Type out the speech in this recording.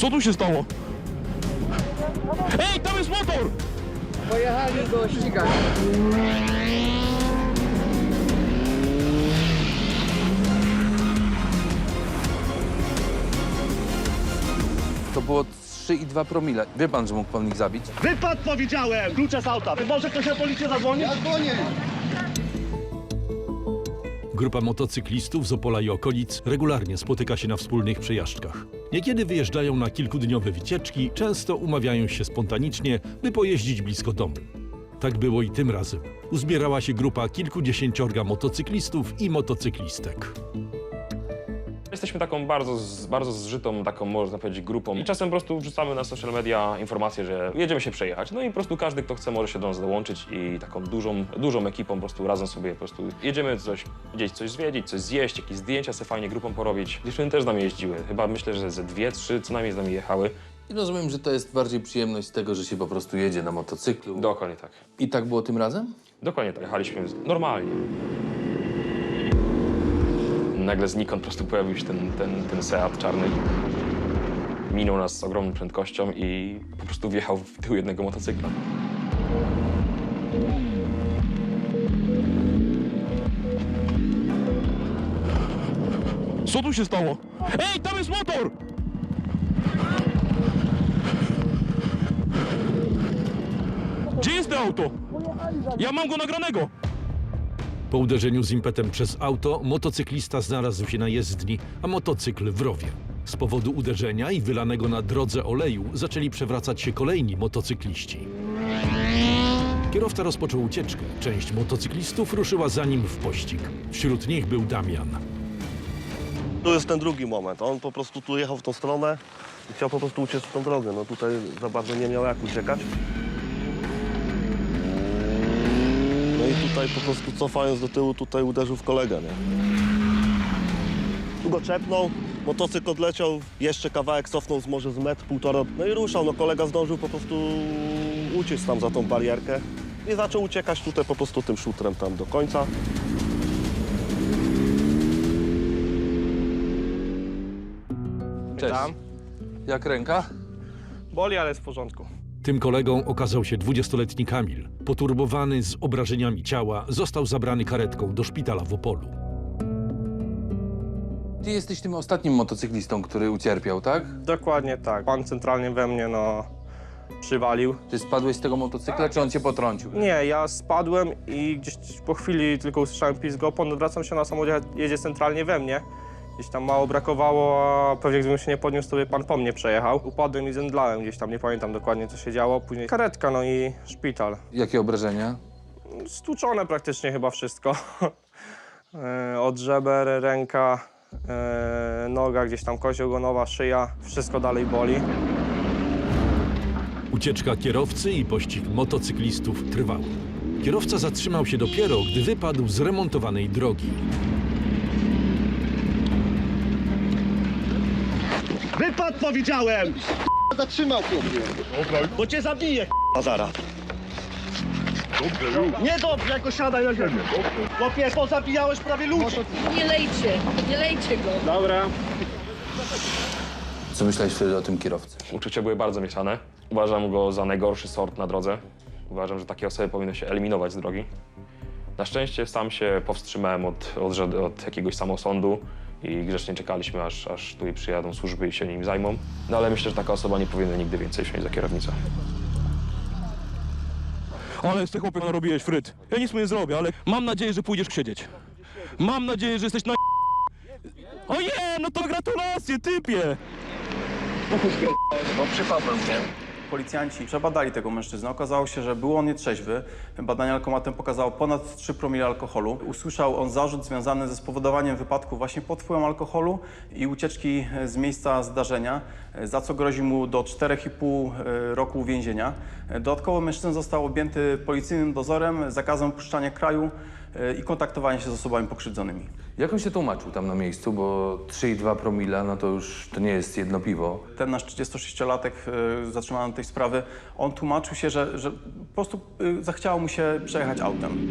Co tu się stało? Ej, tam jest motor! Pojechali go ścigać. To było 3,2 promile. Wie pan, że mógł pan ich zabić? Wypad powiedziałem! Klucze z auta. Może ktoś na policję zadzwonić? Grupa motocyklistów z Opola i okolic regularnie spotyka się na wspólnych przejażdżkach. Niekiedy wyjeżdżają na kilkudniowe wycieczki, często umawiają się spontanicznie, by pojeździć blisko domu. Tak było i tym razem. Uzbierała się grupa kilkudziesięciorga motocyklistów i motocyklistek. Jesteśmy taką bardzo, z, bardzo zżytą, taką można powiedzieć grupą i czasem po prostu wrzucamy na social media informacje, że jedziemy się przejechać. No i po prostu każdy, kto chce, może się do nas dołączyć i taką dużą, dużą ekipą po prostu razem sobie po prostu jedziemy coś, gdzieś coś zwiedzić, coś zjeść, jakieś zdjęcia sobie fajnie grupą porobić. Dziewczyny też z nami jeździły, chyba myślę, że ze dwie, trzy co najmniej z nami jechały. I rozumiem, że to jest bardziej przyjemność z tego, że się po prostu jedzie na motocyklu. Dokładnie tak. I tak było tym razem? Dokładnie tak, jechaliśmy z- normalnie. Nagle znikąd po prostu pojawił się ten, ten, ten Seat czarny. Minął nas z ogromną prędkością i po prostu wjechał w tył jednego motocykla. Co tu się stało? Ej, tam jest motor! Gdzie jest to auto? Ja mam go nagranego! Po uderzeniu z impetem przez auto, motocyklista znalazł się na jezdni, a motocykl w rowie. Z powodu uderzenia i wylanego na drodze oleju zaczęli przewracać się kolejni motocykliści. Kierowca rozpoczął ucieczkę. Część motocyklistów ruszyła za nim w pościg. Wśród nich był Damian. Tu jest ten drugi moment. On po prostu tu jechał w tą stronę i chciał po prostu uciec w tą drogę. No tutaj za bardzo nie miał jak uciekać. I tutaj po prostu cofając do tyłu, tutaj uderzył w kolegę, nie? Tu go czepnął, motocykl odleciał, jeszcze kawałek cofnął z może z metr, półtora. No i ruszał, no kolega zdążył po prostu uciec tam za tą barierkę i zaczął uciekać tutaj po prostu tym szutrem tam do końca. Cześć. Jak ręka? Boli, ale jest w porządku. Tym kolegą okazał się 20-letni Kamil. Poturbowany z obrażeniami ciała, został zabrany karetką do szpitala w Opolu. Ty jesteś tym ostatnim motocyklistą, który ucierpiał, tak? Dokładnie tak. Pan centralnie we mnie, no, przywalił. Czy spadłeś z tego motocykla, czy on cię potrącił? Nie, ja spadłem i gdzieś po chwili tylko usłyszałem pizg opon, odwracam się na samochodzie, jedzie centralnie we mnie. Gdzieś tam mało brakowało, a pewnie gdybym się nie podniósł, to by pan po mnie przejechał. Upadłem i zemdlałem gdzieś tam, nie pamiętam dokładnie co się działo. Później karetka, no i szpital. Jakie obrażenia? Stłuczone praktycznie chyba wszystko. E, Od żeber, ręka, e, noga, gdzieś tam kość ogonowa, szyja, wszystko dalej boli. Ucieczka kierowcy i pościg motocyklistów trwały. Kierowca zatrzymał się dopiero, gdy wypadł z remontowanej drogi. Powiedziałem! Zatrzymał chłopie. Bo cię zabiję, k***a, zaraz. Nie dobrze, jako siadaj na ziemię. Chłopie, pozabijałeś prawie ludzi. Nie lejcie, nie lejcie go. Dobra. Co myślałeś wtedy o tym kierowcy? Uczucia były bardzo mieszane. Uważam go za najgorszy sort na drodze. Uważam, że takie osoby powinny się eliminować z drogi. Na szczęście sam się powstrzymałem od, od, od jakiegoś samosądu i grzecznie czekaliśmy, aż, aż tutaj przyjadą służby i się nim zajmą. No ale myślę, że taka osoba nie powinna nigdy więcej wsiąść za kierownicę. Ale z tych chłopie narobiłeś fryt. Ja nic mu nie zrobię, ale mam nadzieję, że pójdziesz siedzieć. Mam nadzieję, że jesteś na... Ojej, no to gratulacje, typie! Policjanci przebadali tego mężczyznę. Okazało się, że był on nietrzeźwy. Badanie alkomatem pokazało ponad 3 promile alkoholu. Usłyszał on zarzut związany ze spowodowaniem wypadku właśnie pod wpływem alkoholu i ucieczki z miejsca zdarzenia, za co grozi mu do 4,5 roku więzienia. Dodatkowo mężczyzna został objęty policyjnym dozorem, zakazem opuszczania kraju i kontaktowania się z osobami pokrzywdzonymi. Jak on się tłumaczył tam na miejscu, bo 3,2 promila, no to już to nie jest jedno piwo. ten nasz 36-latek y, zatrzymany tej sprawy, on tłumaczył się, że, że po prostu y, zachciało mu się przejechać autem.